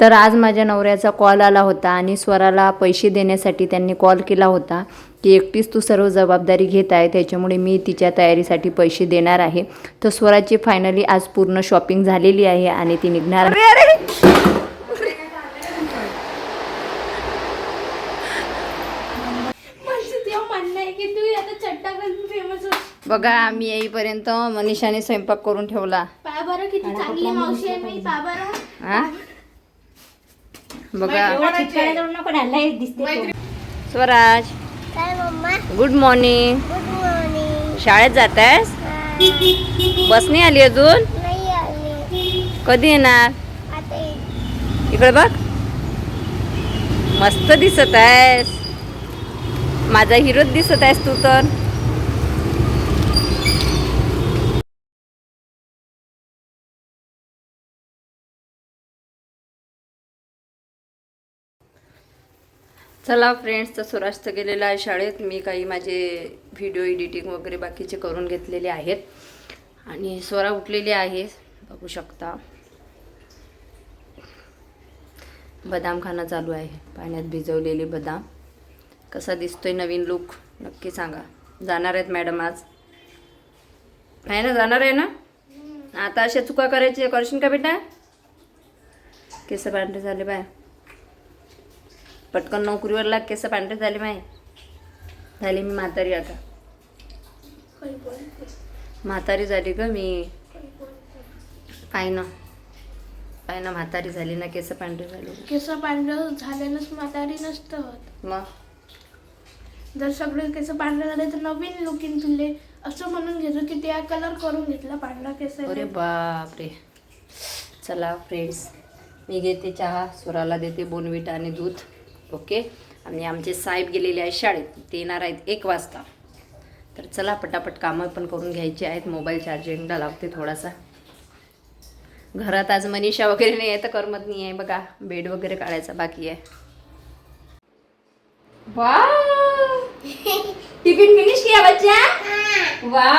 तर आज माझ्या नवऱ्याचा कॉल आला होता आणि स्वराला पैसे देण्यासाठी त्यांनी कॉल केला होता की एकटीच तू सर्व जबाबदारी घेत आहे त्याच्यामुळे मी तिच्या तयारीसाठी पैसे देणार आहे. तर स्वराची फायनली आज पूर्ण शॉपिंग झालेली आहे आणि ती निघणार हो बघा मी येईपर्यंत मनीषाने स्वयंपाक करून ठेवला. किती चांगली मावशी आहे मी हा बघा. स्वराज. काय mumma? Good morning good morning शाळेत जात आहेस बस नाही आली अजून? नाही आली. कधी येणार? आता इकडे बघ. मस्त दिसत आहेस. माझा हिरोच दिसत आहेस तू तर. चला फ्रेंड्स तर सुरास्त तर गेलेला आहे शाळेत. मी काही माझे व्हिडिओ एडिटिंग वगैरे बाकीचे करून घेतलेले आहेत. आणि स्वरा उठलेली आहे. बघू शकता. बदाम खाणं चालू आहे. पाण्यात भिजवलेले बदाम. कसा दिसतोय नवीन लुक नक्की सांगा. जाणार आहेत मॅडम आज. आहे ना जाणार आहे ना? आता अशा चुका करायची करशील का बेटा? केस पांढरे झाले बाय पटकन नोकरीवर लाग केस पांढरे झाले माय. झाली मी म्हातारी आता. म्हातारी झाली ग मी. पाय ना पाय ना म्हातारी झाली ना केस पांढरे झाले. केस पांढरं झालेलंच म्हातारी नसतं होत मग? जर सगळे केस पांढरे झाले तर नवीन लुकिंग तुले. असं म्हणून घेतो की त्या कलर करून घेतला पांढरा केस. अरे बापरे. चला फ्रेंड्स मी घेते चहा स्वराला देते बोनविटा आणि दूध. ओके? आणि आमचे साहेब गेलेले आहेत शाळेत. ते येणार आहेत एक वाजता. तर चला पटापट कामं पण करून घ्यायची आहेत. मोबाईल चार्जिंगला लावते थोडासा. घरात आज मनीषा वगैरे नाही आहे तर करमत नाही आहे बघा. बेड वगैरे काढायचा बाकी आहे. वा टिफिन फिनिश किया बच्चा? वा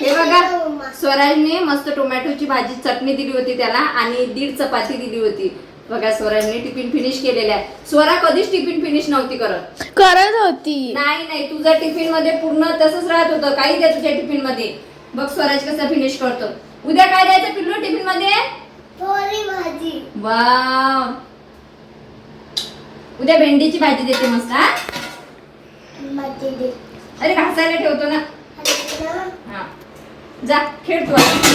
हे बघा स्वराजने मस्त टोमॅटोची भाजी चटणी दिली होती त्याला आणि दीड चपाती दिली होती. बघा स्वराजने टिफिन फिनिश केलेला आहे. स्वरा कधीच टिफिन फिनिश नव्हती करत. करत होती. नाही नाही तुझं टिफिनमध्ये पूर्ण तसंच राहत होतं. काही द्या तुझ्या टिफिनमध्ये. बघ स्वराज कसा फिनिश करतो. उद्या काय द्यायचं पिल्लू टिफिनमध्ये? भाजी. वा उद्या भेंडीची भाजी देते मस्त हा? भाजी दे. अरे घासायला ठेवतो ना. हा. जा खेळ तू आता.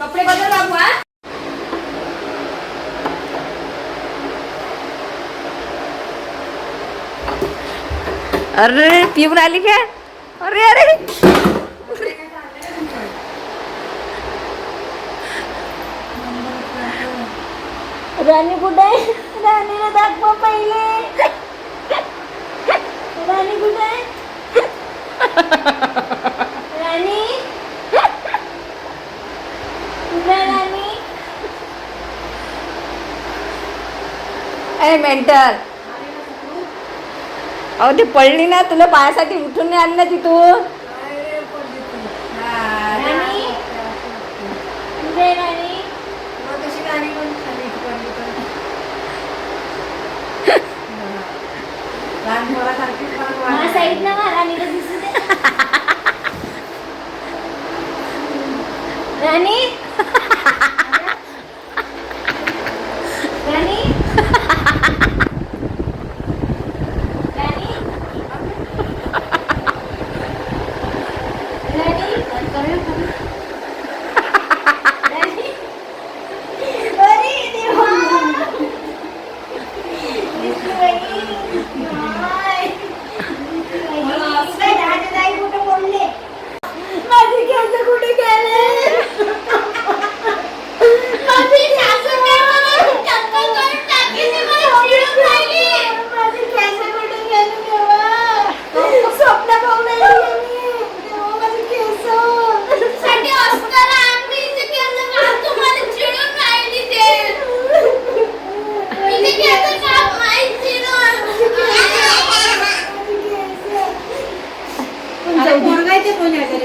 कपडे बदल बाबू हा? अरे पिऊन आली का अरे अरे. राणी कुठे राणीला दाखवा पहिले. राणी कुठे राणी? कुठे राणी? अरे मेंटल अहो ती पडली ना तुला पायासाठी उठून नाही आणलं ती तू राणी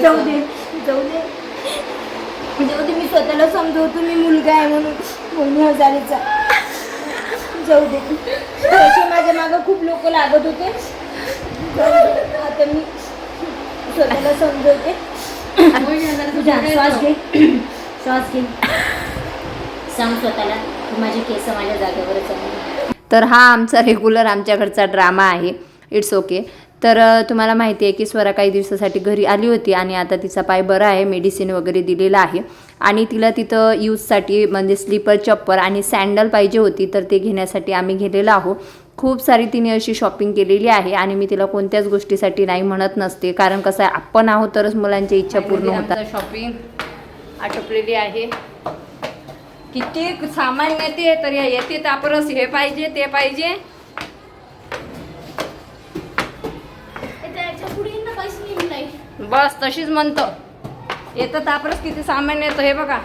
जाऊ दे जाऊ दे. म्हणजे जाऊ दे मी स्वतःला समजवतो मी मुलगा आहे म्हणून. मम्मी हजारीचा. जाऊ दे. तसे माझ्या मागं खूप लोक लागत होते. आता मी स्वतःला समजवते. तुझा श्वास घे. श्वास घे. सांग स्वतःला माझे केस माझ्या जागेवरच तर हा आमचा रेग्युलर आमच्याकडचा ड्रामा आहे. इट्स ओके तर तुम्हाला माहिती आहे की स्वरा काही दिवसासाठी घरी आली होती आणि आता तिचा पाय बरा आहे मेडिसिन वगैरे दिलेला आहे. आणि तिला तिथं यूजसाठी म्हणजे स्लीपर चप्पल आणि सँडल पाहिजे होती तर ते घेण्यासाठी आम्ही गेलेलो आहोत. खूप सारी तिने अशी शॉपिंग केलेली आहे आणि मी तिला कोणत्याच गोष्टीसाठी नाही म्हणत नसते. कारण कसं आहे आपण आहोत तरच मुलांची इच्छा पूर्ण होतात. शॉपिंग आटोपलेली आहे. किती सामान येते तर या येते तापरस हे पाहिजे ते पाहिजे त्याच्या पुढे ना पैसे निघून नाही बस तशीच म्हणतो. येतं तापरस किती सामान येतं हे बघा.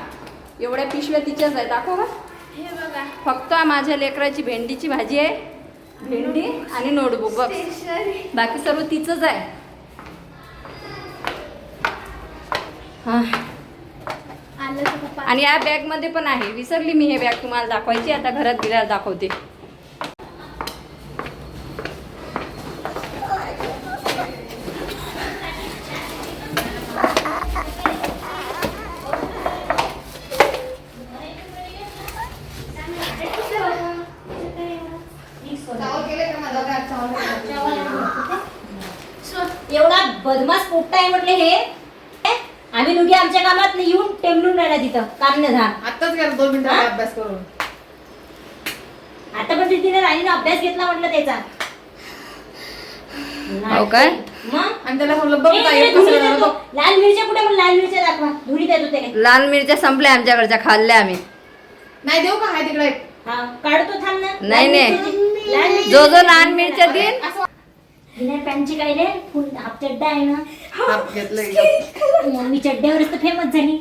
एवढ्या पिशव्या तिच्याच आहे दाखव का हे बघा. फक्त माझ्या लेकराची भेंडीची भाजी आहे. भेंडी आणि नोटबुक बघ. बाकी सर्व तिचंच आहे. हा. आणि या बॅगमध्ये पण आहे. विसरली मी हे बॅग तुम्हाला दाखवायची आता घरात गेल्यावर दाखवते. एवढा बदमाश पोट्टा आहे म्हटले हे. आम्ही दोघी आमच्या कामात येऊन टेमलून राहिला तिथं काम न धाम आताच गेलो दोन मिनिटं अभ्यास करून. आता पण तिने राणीने अभ्यास घेतला म्हटलं त्याचा. हो काय? मग? आणि त्याला म्हणलं बघ ए, ताई, इकडे कसं धुळी झालं देतो. बघ. लाल मिरच्या कुठे लाल मिरच्या दाखवा. धुळी देतो त्याने लाल मिरच्या संपल्या आमच्याकडच्या खाल्ल्या आम्ही. नाही देऊ का? हाय तिकडे. हा काढतो थांब ना. नाही, नाही. जो जो लहान मिरच्या देईन. हिने पॅन्टची काय रे फुल हाफ चड्डा आहे ना. हात घेतलं एकदम. मी चड्ड्यावरच तर फेमस झाली.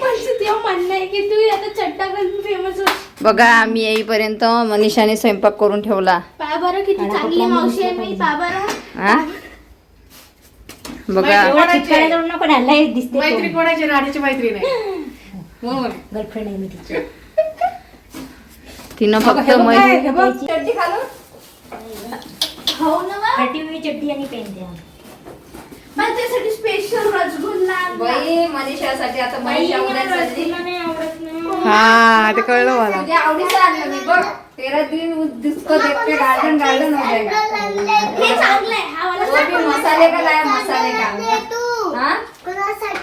म्हणजे तेव्हा म्हणणं आहे की तू आता चट्टा घालून फेमस बघा मी येईपर्यंत मनीषाने स्वयंपाक करून ठेवला. बरं किती काळा चांगली कपडा मावशी आहे म्हणून मी पा बरं. हा? बघा. एवढा जाऊन नको दिसते मैत्री कोणाची? राणीची मैत्री नाही गर्लफ्रेंड आहे मी तिची. तिनं हे फक्त मै हे. चड्डी हो ना बा? पाठीवी चड्डी आणि पेन द्या स्पेशल रसगुल्ला. बाई मनीषासाठी आता मनीषा उद्या चालली हा ते कळलं मला. तुझ्या आवडीचं आणलं मी बघ. तेरा दिन दिसको देखते गार्डन गार्डन हो जाएगा हे चांगलं आहे. हा वाला वो भी मसाले का मसाले का हा?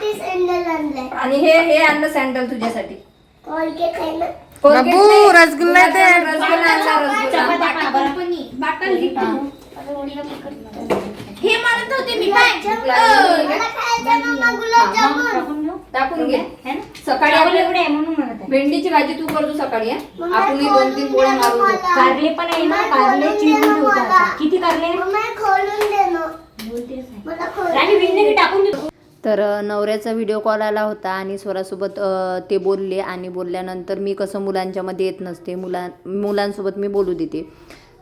कोणासाठी सँडल आणलाय. आणि हे हे आणलं सँडल तुझ्यासाठी. कोलगेट आहे ना? Colgate बाबू, नाही. रसगुल्ला आणला हे म्हणत होते मी काय मला खायचं ना गुलाबजामुन. टाकून घे. है ना? सकाळी आपल्या एवढे आहे म्हणून म्हणत आहे. भेंडीची भाजी तू करतो सकाळी हा? मम्मा, आपण ही दोन तीन पोळ्या मारून कारले पण आहे ना कारले चिरून ठेवतात किती कारले? मम्मा खोलून दे ना बोलतेच आहे. मला खोलून राणी टाकून देतो तर नवऱ्याचा व्हिडिओ कॉल आला होता आणि स्वरासोबत ते बोलले आणि बोलल्यानंतर मी कसं मुलांच्यामध्ये येत नसते मुलां मुलांसोबत मी बोलू देते.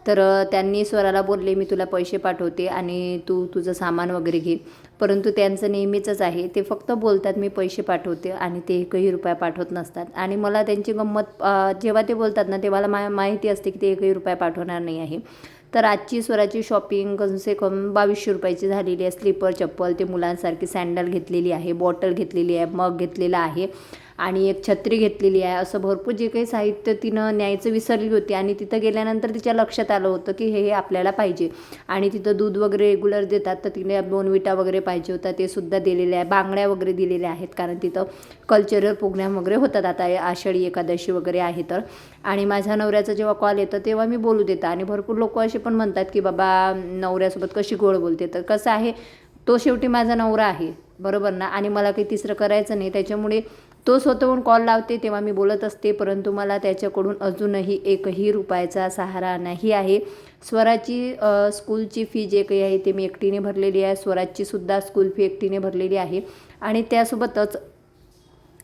तर त्यांनी स्वराला बोलले मी तुला पैसे पाठवते आणि तू तुझं सामान वगैरे घे. परंतु त्यांचं नेहमीचंच आहे ते फक्त बोलतात मी पैसे पाठवते आणि ते एकही रुपया पाठवत नसतात. आणि मला त्यांची गंमत जेव्हा ते बोलतात ना तेव्हा मला मा माहिती असते की ते एकही रुपया पाठवणार नाही आहे. तर आजची स्वराची शॉपिंग कमसे कम बावीसशे रुपयाची झालेली आहे. स्लीपर चप्पल ते मुलांसारखी सँडल घेतलेली आहे बॉटल घेतलेली आहे मग घेतलेला आहे. आणि एक छत्री घेतलेली आहे. असं भरपूर जे काही साहित्य तिनं न्यायचं विसरली होती आणि तिथं गेल्यानंतर तिच्या लक्षात आलं होतं की हे हे आपल्याला पाहिजे. आणि तिथं दूध वगैरे रेग्युलर देतात तर तिने बोनविटा वगैरे पाहिजे होता. ते सुद्धा दिलेले आहे. बांगड्या वगैरे दिलेल्या आहेत कारण तिथं कल्चरल प्रोग्राम वगैरे होतात. आता आषाढी एकादशी वगैरे आहे तर. आणि माझ्या नवऱ्याचा जेव्हा कॉल येतो तेव्हा मी बोलू देते. आणि भरपूर लोक असे पण म्हणतात की बाबा नवऱ्यासोबत कशी गोड बोलते? तर कसं आहे तो शेवटी माझा नवरा आहे. बरोबर ना? आणि मला काही तिसरं करायचं नाही. त्याच्यामुळे तो स्वतःहून कॉल लावते तेव्हा मी बोलत असते. परंतु मला त्याच्याकडून अजूनही एकही रुपयाचा सहारा नाही आहे. स्वराची स्कूलची फी जे काही आहे ते मी एकटीने भरलेली आहे. स्वराजचीसुद्धा स्कूल फी एकटीने भरलेली आहे. आणि त्यासोबतच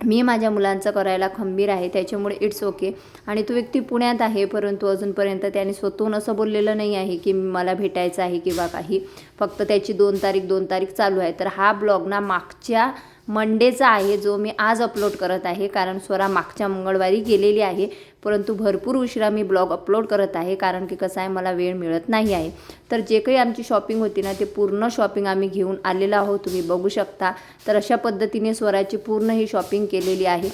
मी माझ्या मुलांचं करायला खंबीर आहे त्याच्यामुळे इट्स ओके आणि तो व्यक्ती पुण्यात आहे परंतु अजूनपर्यंत त्याने स्वतःहून असं बोललेलं नाही आहे की मला भेटायचं आहे किंवा काही. फक्त त्याची दोन तारीख दोन तारीख चालू आहे. तर हा ब्लॉग ना मागच्या मंडेचा आहे जो मी आज अपलोड करत आहे कारण स्वरा मागच्या मंगळवारी गेलेली आहे. परंतु भरपूर उशिरा मी ब्लॉग अपलोड करत आहे कारण की कसं आहे मला वेळ मिळत नाही आहे. तर जे काही आमची शॉपिंग होती ना ते पूर्ण शॉपिंग आम्ही घेऊन आलेलो आहोत. तुम्ही बघू शकता. तर अशा पद्धतीने स्वराची पूर्ण ही शॉपिंग केलेली आहे.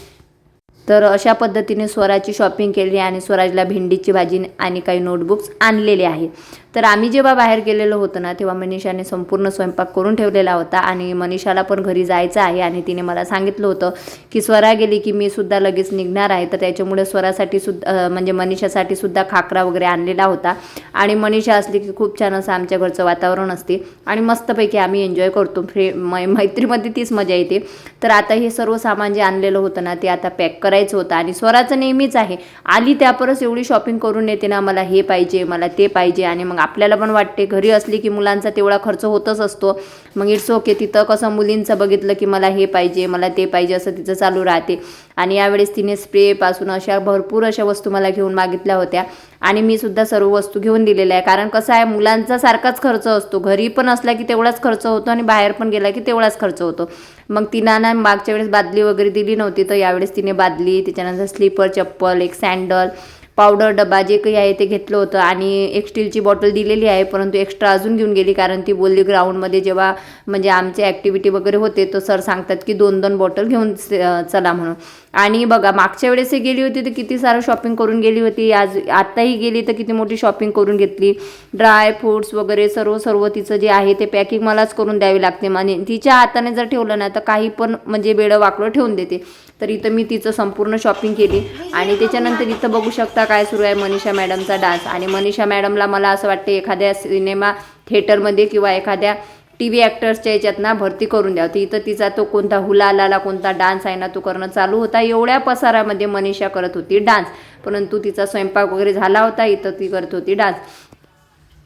तर अशा पद्धतीने स्वराची शॉपिंग केली आणि स्वराजला भेंडीची भाजी आणि काही नोटबुक्स आणलेले आहे. तर आम्ही जेव्हा बाहेर गेलेलो होतो ना तेव्हा मनीषाने संपूर्ण स्वयंपाक करून ठेवलेला होता आणि मनीषाला पण घरी जायचं आहे आणि तिने मला सांगितलं होतं की स्वरा गेली की मी सुद्धा लगेच निघणार आहे. तर त्याच्यामुळे स्वरासाठी सुद्धा म्हणजे मनीषासाठी सुद्धा खाकरा वगैरे आणलेला होता. आणि मनीषा असली की खूप छान असं आमच्या घरचं वातावरण असते आणि मस्तपैकी आम्ही एन्जॉय करतो. फ्रे मै मैत्रीमध्ये तीच मजा येते. तर आता हे सर्व सामान जे आणलेलं होतं ना ते आता पॅक करायचं होतं आणि स्वराचं नेहमीच आहे. आली त्यापरच एवढी शॉपिंग करून येते ना मला हे पाहिजे मला ते पाहिजे आणि मग आपल्याला पण वाटते घरी असली की मुलांचा तेवढा खर्च होतच असतो. मग इट्स ओके तिथं कसं मुलींचं बघितलं की मला हे पाहिजे मला ते पाहिजे असं तिचं चालू राहते. आणि यावेळेस तिने स्प्रेपासून अशा भरपूर अशा वस्तू मला घेऊन मागितल्या होत्या. आणि मी सुद्धा सर्व वस्तू घेऊन दिलेल्या आहे. कारण कसं आहे मुलांचा सारखाच खर्च असतो. घरी पण असला की तेवढाच खर्च होतो आणि बाहेर पण गेला की तेवढाच खर्च होतो. मग तिनं ना मागच्या वेळेस बादली वगैरे दिली नव्हती तर यावेळेस तिने बादली त्याच्यानंतर स्लीपर चप्पल एक सँडल पावडर डबा जे काही आहे ते घेतलं होतं. आणि एक स्टीलची बॉटल दिलेली आहे परंतु एक्स्ट्रा अजून घेऊन गेली कारण ती बोलली ग्राउंडमध्ये जेव्हा म्हणजे आमचे ॲक्टिव्हिटी वगैरे होते तर सर सांगतात की दोन दोन बॉटल घेऊन चला म्हणून. आणि बघा मागच्या वेळेस ही गेली होती तर किती सारं शॉपिंग करून गेली होती. आज आत्ताही गेली तर किती मोठी शॉपिंग करून घेतली. ड्राय फ्रूट्स वगैरे सर्व सर्व तिचं जे आहे ते पॅकिंग मलाच करून द्यावी लागते. आणि तिच्या हाताने जर ठेवलं ना तर काही पण म्हणजे बेडं वाकडं ठेवून देते. तर इथं मी तिचं संपूर्ण शॉपिंग केली. आणि त्याच्यानंतर इथं बघू शकता काय सुरू आहे मनीषा मॅडमचा डान्स आणि मनीषा मॅडमला मला असं वाटते एखाद्या सिनेमा थिएटरमध्ये किंवा एखाद्या टी व्ही ॲक्टर्सच्या याच्यात ना भरती करून द्या. होती इथं तिचा तो कोणता हुलालाला कोणता डान्स आहे ना तो करणं चालू होता. एवढ्या पसारामध्ये मनीषा करत होती डान्स. परंतु तिचा स्वयंपाक वगैरे झाला होता इथं ती करत होती डान्स.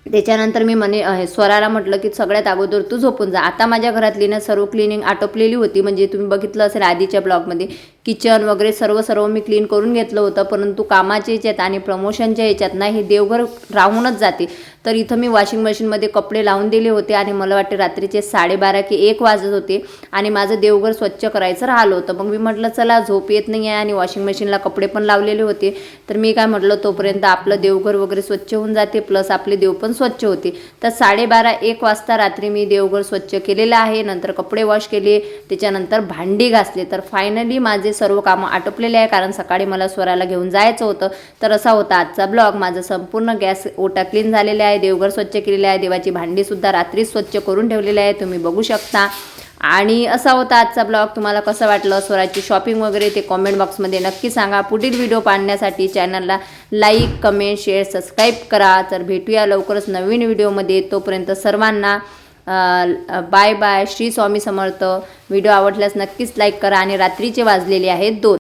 त्याच्यानंतर मी म्हणे स्वराला म्हटलं की सगळ्यात अगोदर तू झोपून जा. आता माझ्या घरातली ना सर्व क्लिनिंग आटोपलेली होती. म्हणजे तुम्ही बघितलं असेल आधीच्या ब्लॉगमध्ये किचन वगैरे सर्व सर्व मी क्लीन करून घेतलं होतं परंतु कामाच्या याच्यात आणि प्रमोशनच्या याच्यात ना हे देवघर राहूनच जाते. तर इथं मी वॉशिंग मशीनमध्ये कपडे लावून दिले होते आणि मला वाटते रात्रीचे साडेबारा की एक वाजत होते आणि माझं देवघर स्वच्छ करायचं राहिलं होतं. मग मी म्हटलं चला झोप येत नाही आहे आणि वॉशिंग मशीनला कपडे पण लावलेले होते. तर मी काय म्हटलं तोपर्यंत आपलं देवघर वगैरे स्वच्छ होऊन जाते प्लस आपले देव पण स्वच्छ होते. तर साडेबारा एक वाजता रात्री मी देवघर स्वच्छ केलेलं आहे. नंतर कपडे वॉश केले त्याच्यानंतर भांडी घासले. तर फायनली माझे सर्व कामं आटोपलेले आहे. कारण सकाळी मला स्वराला घेऊन जायचं होतं. तर असा होता आजचा ब्लॉग. माझं संपूर्ण गॅस ओटा क्लीन झालेले आहे. देवघर स्वच्छ केलेले आहे. देवाची भांडीसुद्धा रात्री स्वच्छ करून ठेवलेली आहे. तुम्ही बघू शकता. आणि असा होता आजचा ब्लॉग. तुम्हाला कसं वाटलं? स्वराची शॉपिंग वगैरे ते कॉमेंट बॉक्समध्ये नक्की सांगा. पुढील व्हिडिओ पाहण्यासाठी चॅनलला लाईक कमेंट शेअर सबस्क्राईब करा. तर भेटूया लवकरच नवीन व्हिडिओमध्ये तोपर्यंत सर्वांना bye bye Shri Swami Samarth. Video आवडल्यास नक्कीच लाईक करा आणि रात्रीचे वाजलेले आहेत दोन.